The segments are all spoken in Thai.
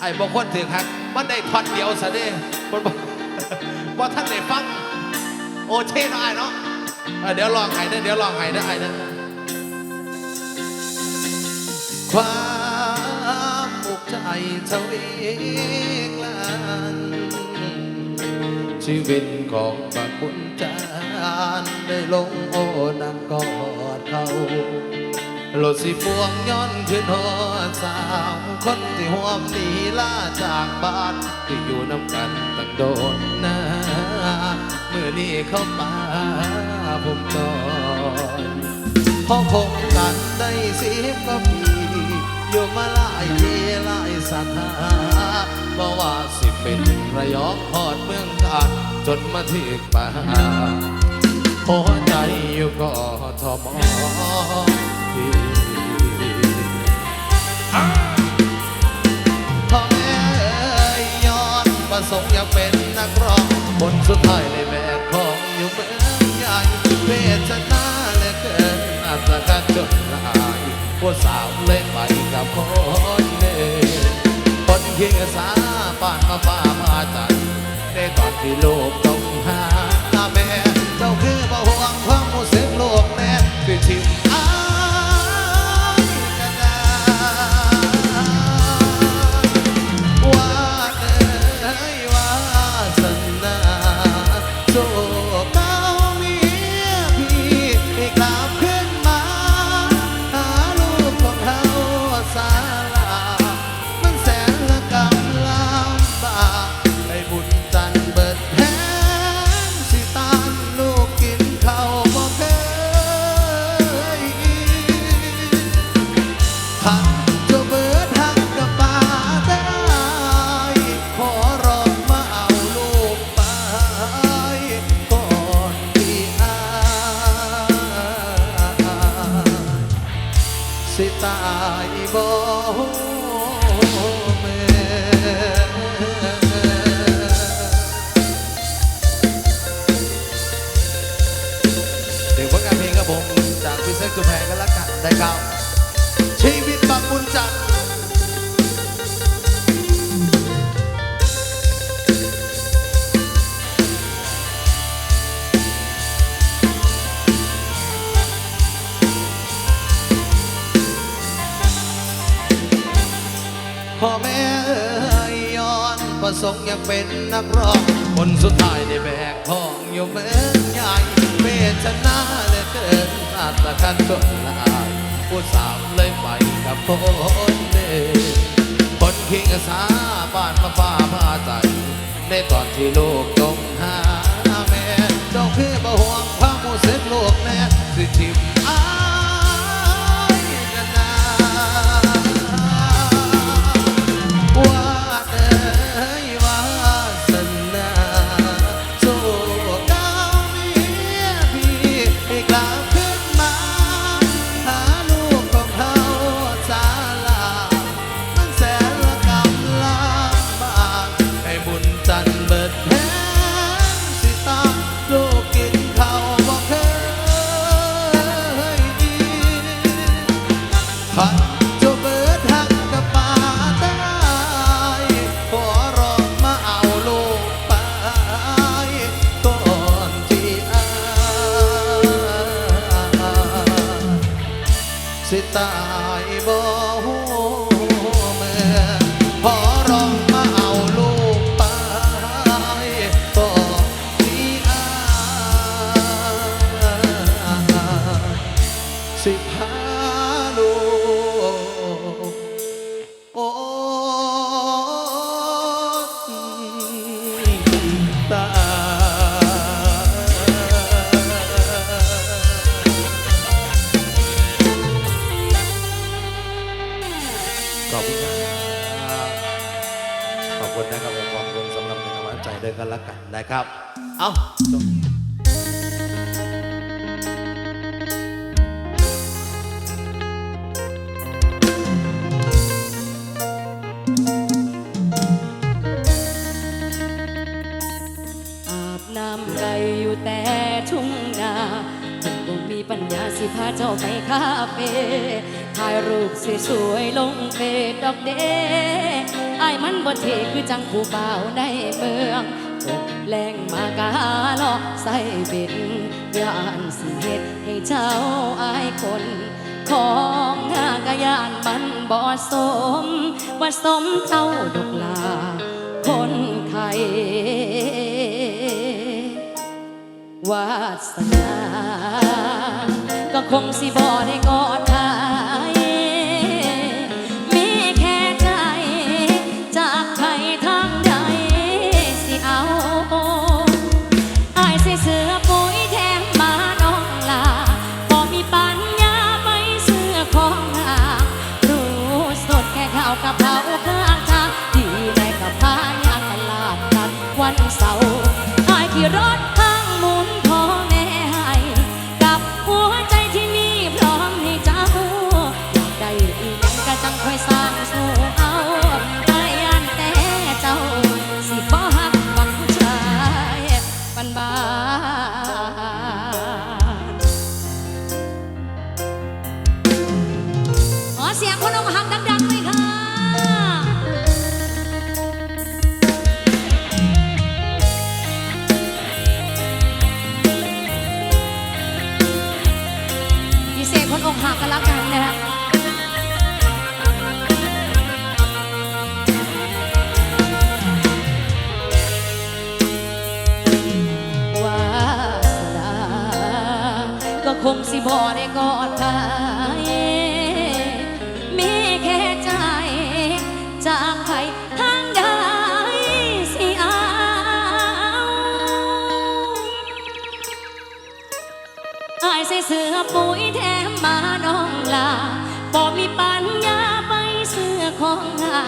ไอ้บางคนถือคักมันได้ท่อนเดียวซะเด้มันบ่ท่านได้ฟัง โอเช่เนไอ้เนาะเดี๋ยวลองไห้เด้เดี๋ยวลองไห้เด้ไอ้เด้ความมุกใจเท่าเองลันชีวิตของพระคุณจารย์ได้ลงโอนังกอดเขาโลดสิพวงย้อนขึ้นหอดสาว คนที่ห่วมหนีล่าจากบ้านที่อยู่น้ำกันตั้งโดนนะเมื่อนี้เข้ามาผมก่อนพอคบกันได้สิบกว่าปีอยู่มาหลายทีหลายสถาบ่ว่าสิเป็นระยองหอดเมืองการจนมาถึงป่าหัวใจอยู่ก็ทมที่พ่ ประสงค์อยากเป็นนักร้องคนสุดท้ายในแบกของอยู่เมืองใหญ่เวทนาเลือเกินอาจจะกันจนลายผู้สาวเล่นไปกับคนเดิมคนเคียงสาปานมาฟ้ามาจันในตอนที่โลกต้องหาแม่ เจ้าคือบ่ห่วงความรู้สึกโลกแน่คือทิมอา เศษคือแพงกันละกันได้ครับ ชีวิตบางบุญจันพ่อแม่เอ่ยย้อนประสงค์อยากเป็นนักร้อง คนสุดท้ายได้แบกท้องอยู่เหมือนใหญ่เวทนาเลือเกินอาตะคันจนลายผู้สาวเลยไปกับคนเดิมคนคิงสาบ้านมาฟ้ามาใจ ในตอนที่ลูกจมหาแม่เจ้าคือบ่ห่วงความรู้สึกลูกแน่สิทิม ขันจะเบิดหักกับป่าได้ขอร้องมาเอาลูกไปก่อนที่อาสิตาย เจ้าไปคาเฟ่ถ่ายรูปสวยๆลงเฟซดอกเดไอ้มันบ่เท่คือจังผู้เบ่าในเมืองตกแรงมากาลอกใส่เบ็ดยานสิเฮ็ดให้เจ้าอายคนของหากะยานมันบ่สมว่าสมเท่าดอกลา คนไทยวาสนา คงสิบ่ได้กอดหายมีแค่ใจจากใครทางใดสิเอาอายส่เสื้อปุ๋ยแถมมาน้องลาพอมีปัญญาไปเสื้อของหารู้สดแค่ข้าวกับเผาข้างทางที่ในกับพายางตลาดนัดวันเสาร์อายขี่รถ งสิบ่ได้กอดใครมีแค่ใจ จากใครทางใดสิเอาอายใส่เสื้อปุ๋ยแถมมาน้องลาบอกมีปัญญาไปเสื้อของงา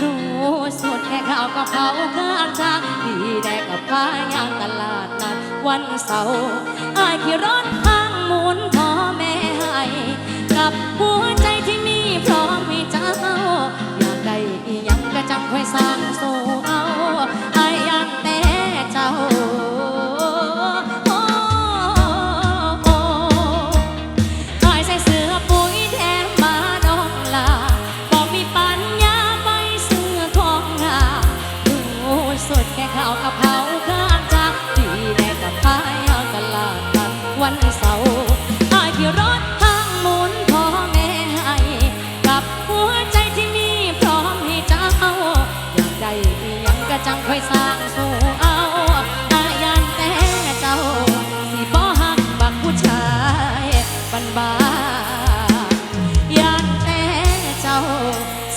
รู้สุดแค่ข้าวกับเผาข้างทางที่ได้กับพายางตลาดนัดวันเสาร์อายขี่รถ สร้างสู่เ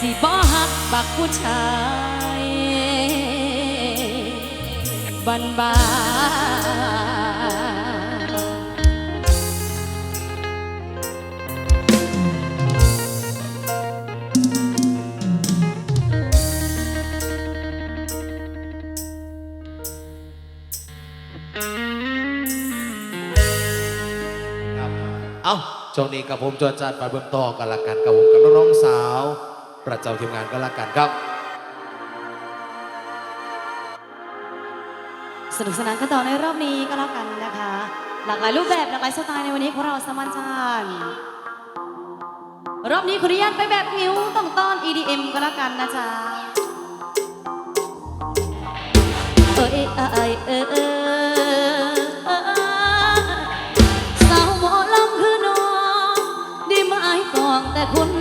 สิบ่ฮักบักผู้ชายบันบาเอาช่วงนี้กับผมจวนจัดไปเบื้องต่อกันละกันกับผมกับน้องสาว ประจำทีมงานกันละกันครับ สนุกสนานกันต่อในรอบนี้ก็แล้วกันนะคะ หลากหลายรูปแบบหลากหลายสไตล์ในวันนี้ของเราสามัญชานรอบนี้ขออนุญาตไปแบบนิ้วต้องต้อน EDM ก็แล้วกันนะจ๊ะเอ้ยเอ้ยเอ้ยเอ้ยเอ้ยสาวหมอลำคือน้องด้ไม้กองแต่คน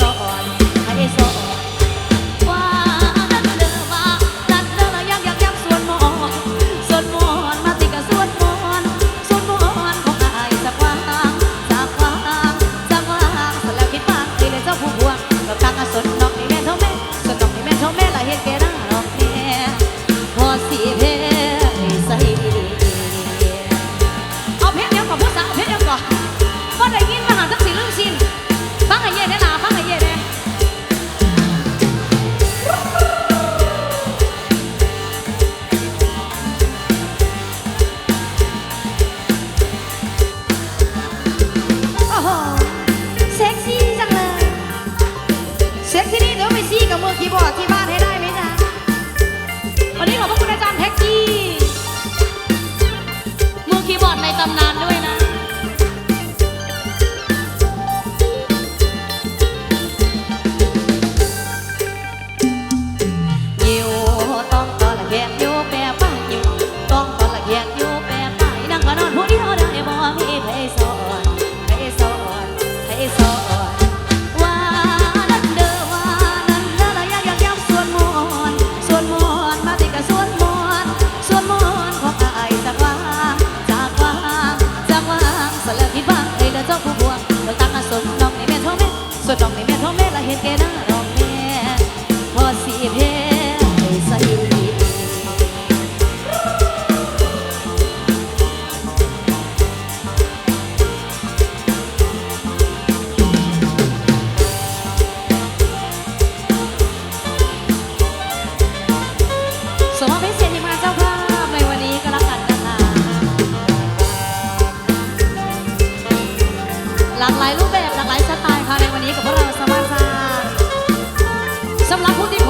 สอน เห็นแกหน้ารองแม่พอสีเพ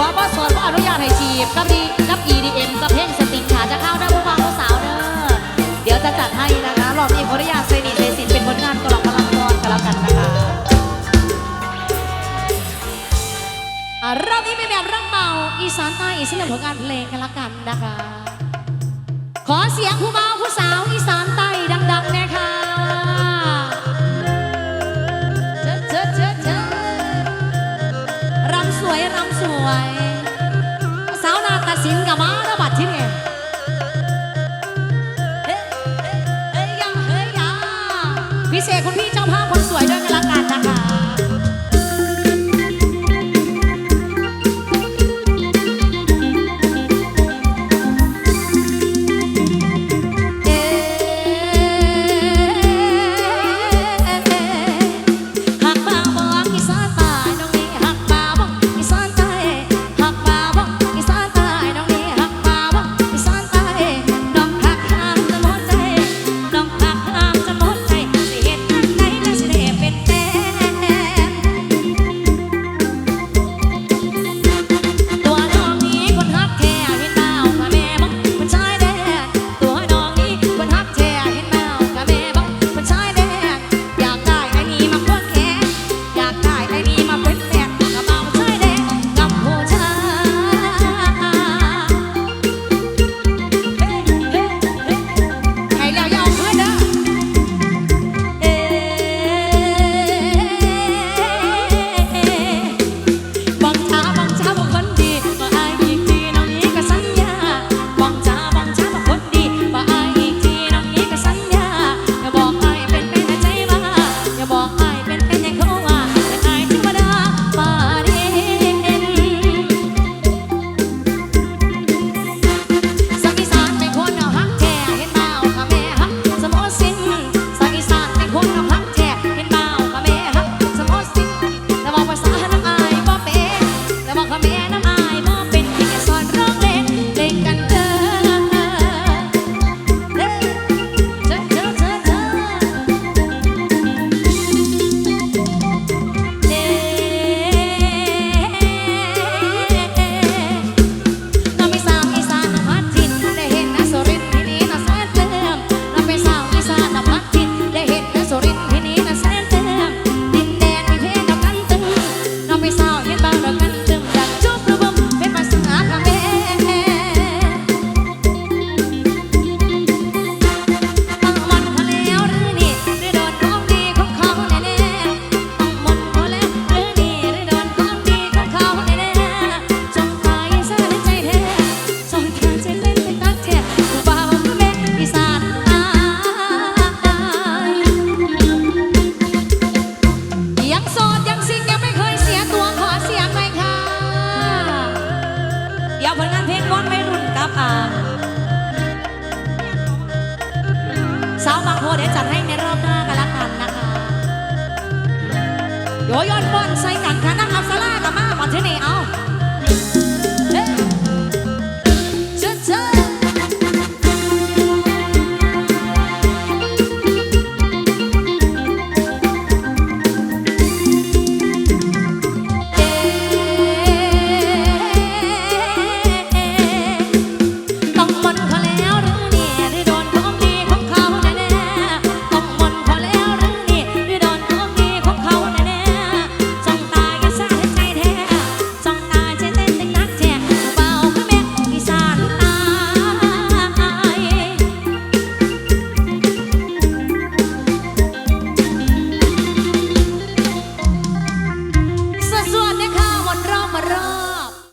อบ่สนบ่อนุญาตให้จีบกับดีกับ EDM กับเพลงสติงขาจะเข้าได้ผู้ฟังผู้สาวเด้อเดี๋ยวจะจัดให้นะคะรอบนี้ขออนุญาตเซนีเซสินเป็นผลงานกลองพลังกรกันแล้วกันนะคะรอบนี้เป็นแบบรักเมาอีสานใต้อีสานเหนผลงานเพลงกันแล้วกันนะคะ ขอเสียงผู้เมาผู้สาวอีสานใต้